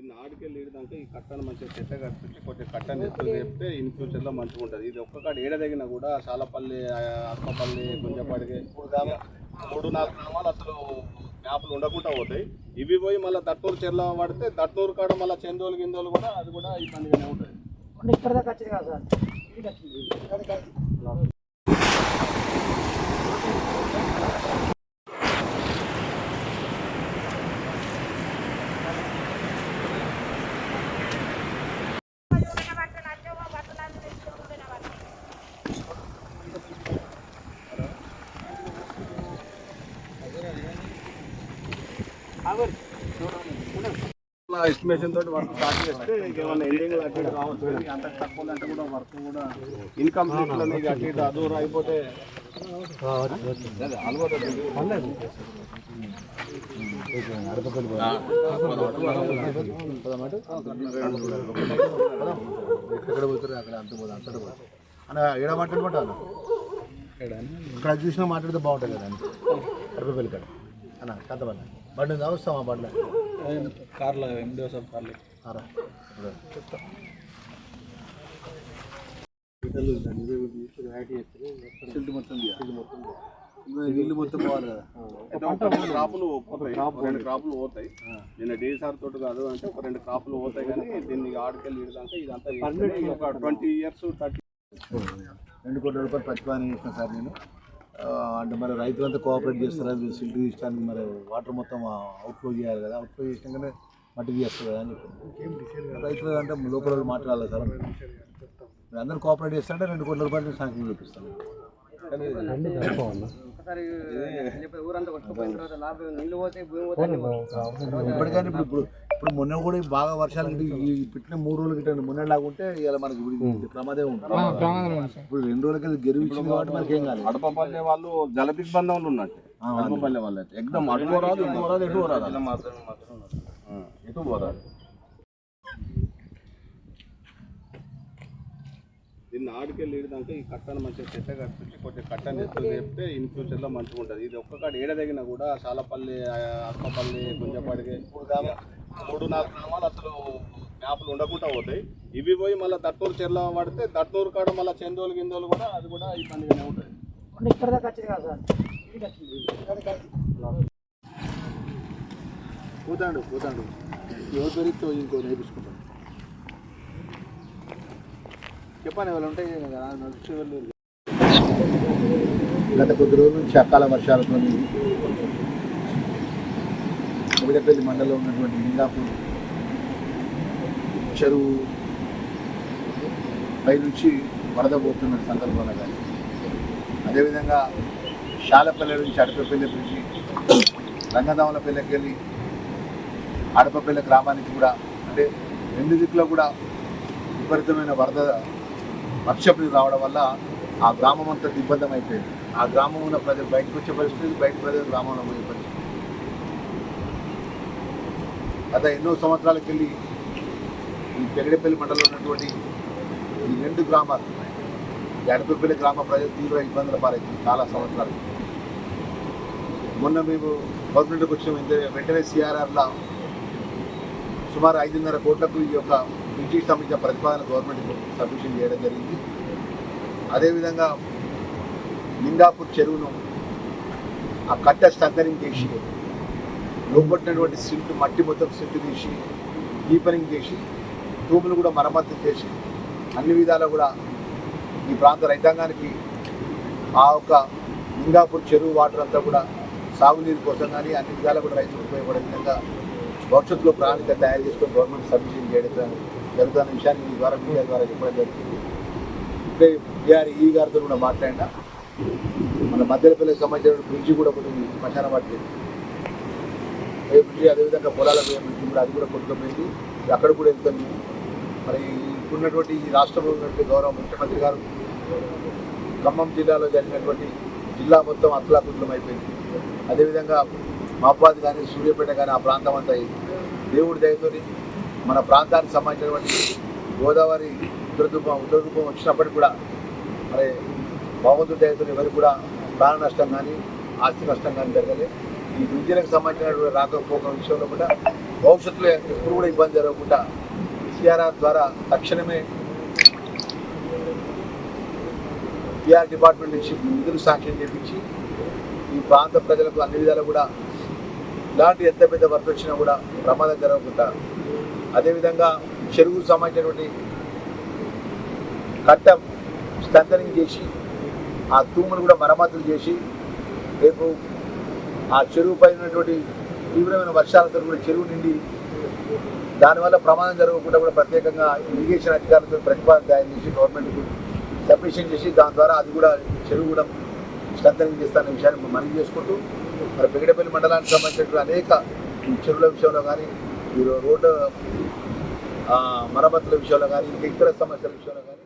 దీన్ని ఆడికెళ్ళి ఈ కట్టను మంచిగా చెట్ట కట్టించి కొంచెం కట్టని ఎత్తు చెప్తే ఇన్ ఫ్యూచర్లో మంచిగా ఉంటుంది. ఇది ఒక్క కాడ ఏడదగిన కూడా సాలపల్లి అక్కపల్లి గుంజపాడికి మూడు నాలుగు గ్రామాలు అసలు మ్యాప్లు ఉండకుండా పోతాయి. ఇవి పోయి మళ్ళీ దట్టూరు చెర్ల పడితే దట్టూరు కాడ మళ్ళీ చెందోలు గిందోలు కూడా అది కూడా ఇబ్బందిగానే ఉంటుంది. ఇక్కడ దాకా వచ్చింది కదా సార్. ఎస్టిమేషన్ తోటి వర్క్ స్టార్ట్ చేస్తే ఏమైనా ఎండింగ్ అటు ఇటు కావచ్చు అంత తక్కువ అంటే కూడా వర్క్ కూడా ఇన్కంప్లీట్ అనేది అటు ఇటు అదూరం అయిపోతే ఎక్కడ పోతారు అక్కడ అంత పోదు అంతటా పోదు అన్న? ఏడ మాట్లాడుకుంటాను ఇక్కడ చూసినా మాట్లాడితే బాగుంటుంది కదా అని కడపపల్లి కాడ. అన్న కథ బండి బండి ఉందా? వస్తామా బండి కార్లో ఎండిఓ సార్ కార్లో. మొత్తం మొత్తం మొత్తం క్రాపులు రెండు పోతాయి. నిన్న డిఎస్ఆర్ తోటి కాదు అంటే ఒక రెండు క్రాపులు పోతాయి కానీ దీన్ని ఆడకెళ్ళి ఇడదంటే ఇదంతా ఒక ట్వంటీ ఇయర్స్ థర్టీ రెండు కోట్ల రూపాయలు ప్రతిపాదన చేసిన సార్ నేను. అంటే మరి రైతులంతా కోఆపరేట్ చేస్తారా? సిల్ట్ తీయడానికి మరి వాటర్ మొత్తం అవుట్ఫ్లో చేయాలి కదా? అవుట్ఫ్లో చేసినాకనే మట్టి తీస్తారు కదా అని చెప్పి. రైతులు అంటే లోపల వాళ్ళు మాట్లాడాలి సార్? మీరు అందరూ కోఆపరేట్ చేస్తారంటే రెండు కోట్ల రూపాయలు శాంక్షన్ చూపిస్తాను. ఊరంతా కొట్టుకుపోయిన తర్వాత లాభం నీళ్ళు పోతే భూమి. ఇప్పటికైనా ఇప్పుడు ఇప్పుడు ఇప్పుడు మొన్న కూడా బాగా వర్షాలు పెట్టిన మూడు రోజులు గిట్ట మొన్న లాగా ఉంటే ఇలా మనకి ప్రమాదం ఉంటుంది ఇప్పుడు రెండు రోజులకి గెలువు ఇచ్చింది కాబట్టి మనకి ఏం కాలేదు. అడపపల్లె వాళ్ళు జల దిగ్బంధంలో ఉన్నట్టు. అడపపల్లె వాళ్ళు పోరాదు ఇటు పోరాదు ఎటు పోరాదు. ఆ, ఎటు పోరాదు. దీన్ని ఆడికెళ్ళి ఈడదాకా ఈ కట్టను మంచిగా చెట్ట కట్టించి కొంచెం కట్టని ఎత్తు చెప్తే ఇన్ ఫ్యూచర్లో మంచిగా ఉంటుంది. ఇది ఒక్క కాడ ఏడదగిన కూడా సాలపల్లి అక్కపల్లి గుంజపాడికి మూడు నాలుగు గ్రామాలు అసలు మ్యాప్లు ఉండకుండా పోతాయి. ఇవి పోయి మళ్ళీ దట్టూరు చెర్ల పడితే దట్టూరు కాడ మళ్ళీ చందోలు గిందోలు కూడా అది కూడా ఇబ్బందిగానే ఉంటుంది. ఇక్కడ దాకా వచ్చింది కదా సార్. ఎవరు దొరికితే ఇంకో నేర్పించుకుంటాడు. చెప్పాను వాళ్ళు ఉంటాయి కదా నడిచే వెళ్ళి గత కొద్ది రోజుల నుంచి అకాల వర్షాలతో ముగిడపల్లి మండలంలో ఉన్నటువంటి నింగాపూర్ చెరువు పై నుంచి వరద పోతున్న సందర్భంలో కానీ అదేవిధంగా శాలపల్లె నుంచి అడపపల్లి నుంచి రంగదాములపల్లికి వెళ్ళి అడపపల్లి గ్రామానికి కూడా అంటే రెండు దిక్కులో కూడా విపరీతమైన వరద వర్షపు నీరు రావడం వల్ల ఆ గ్రామం అంతా దిగ్బంధం అయిపోయింది. ఆ గ్రామం ఉన్న ప్రజలు బయటకు వచ్చే పరిస్థితి బయట ప్రజలు గ్రామంలో పోయే పరిస్థితి గత ఎన్నో సంవత్సరాలకు వెళ్ళి ఈ పెగడపల్లి మండలంలో ఉన్నటువంటి ఈ రెండు గ్రామాలు ఎడపల్లి గ్రామ ప్రజలు తీవ్ర ఇబ్బందుల పాలైంది చాలా సంవత్సరాలు. మొన్న మేము గవర్నమెంట్కి వచ్చిన వెంటనే- వెంటనే సిఆర్ఆర్లో సుమారు ఐదున్నర కోట్లకు ఈ యొక్క బ్రిటిష్ సంబంధించిన ప్రతిపాదన గవర్నమెంట్ సబ్మిషన్ చేయడం జరిగింది. అదేవిధంగా నిందాపూర్ చెరువును ఆ కట్ట స్టంకరింగ్ చేసి లోపట్టినటువంటి సిల్ట్ మట్టి మొత్తం సిల్ట్ తీసి డీపనింగ్ చేసి తూములు కూడా మరమ్మతు చేసి అన్ని విధాలా కూడా ఈ ప్రాంత రైతాంగానికి ఆ యొక్క నింగాపూర్ చెరువు వాటర్ అంతా కూడా సాగునీరు కోసం కానీ అన్ని విధాలా కూడా రైతులు ఉపయోగపడే విధంగా భవిష్యత్తులో ప్రణాళిక తయారు చేసుకొని గవర్నమెంట్ సబ్మిషన్ చేయడం జరుగుతున్న విషయాన్ని మీ ద్వారా మీడియా ద్వారా చెప్పడం జరుగుతుంది ఇప్పుడే బీఆర్ ఈ గారితో కూడా మాట్లాడినా. మన మధ్యపల్లికి సంబంధించిన బ్రిడ్జి కూడా కొన్ని శ్మశాన పట్టింది ఏ బ్రిడ్జి అదేవిధంగా పొలాల పోయే బ్రిడ్జి కూడా అది కూడా కొట్టుకుపోయింది. అక్కడ కూడా వెళ్తుంది. మరి ఇప్పుడున్నటువంటి ఈ రాష్ట్రంలో ఉన్నటువంటి గౌరవ ముఖ్యమంత్రి గారు ఖమ్మం జిల్లాలో జరిగినటువంటి జిల్లా మొత్తం అతలాకుతలం అయిపోయింది. అదేవిధంగా మాపాది కానీ సూర్యాపేట కానీ ఆ ప్రాంతం అంతా దేవుడి దయతోని మన ప్రాంతానికి సంబంధించినటువంటి గోదావరి ఉత్తరరూపం ఉత్తరరూపం వచ్చినప్పటికి కూడా మరి భగవంతుడి దయతో ఎవరికి కూడా ప్రాణ నష్టం కానీ ఆస్తి నష్టం కానీ జరగలేదు. ఈ బ్రిడ్జిలకు సంబంధించినటువంటి రాకపోక విషయంలో కూడా భవిష్యత్తులో ఎప్పుడు కూడా ఇబ్బంది జరగకుండా సిఆర్ఆర్ ద్వారా తక్షణమే పిఆర్ డిపార్ట్మెంట్ నుంచి నిధులు సాంక్షన్ చేపించి ఈ ప్రాంత ప్రజలకు అన్ని విధాలు కూడా ఇలాంటి ఎంత పెద్ద వర్క్ వచ్చినా కూడా ప్రమాదం జరగకుండా అదేవిధంగా చెరువుకు సంబంధించినటువంటి కట్ట స్ట్రెంథనింగ్ చేసి ఆ తూములు కూడా మరమ్మతులు చేసి రేపు ఆ చెరువు పైన ఉన్నటువంటి తీవ్రమైన వర్షాలతో కూడా చెరువు నిండి దానివల్ల ప్రమాదం జరగకుండా కూడా ప్రత్యేకంగా ఇరిగేషన్ అధికారులతో ప్రతిపాదన తయారు చేసి గవర్నమెంట్కి సబ్మిషన్ చేసి దాని ద్వారా అది కూడా చెరువు కూడా స్ట్రెంథనింగ్ చేస్తానే విషయాన్ని మనం చేసుకుంటూ మరి పెగడపల్లి మండలానికి సంబంధించినటువంటి అనేక చెరువుల విషయంలో కానీ ఈ రోడ్డు ఆ, మరమ్మతుల విషయంలో కానీ ఇంకా ఇతర సమస్యల విషయంలో కానీ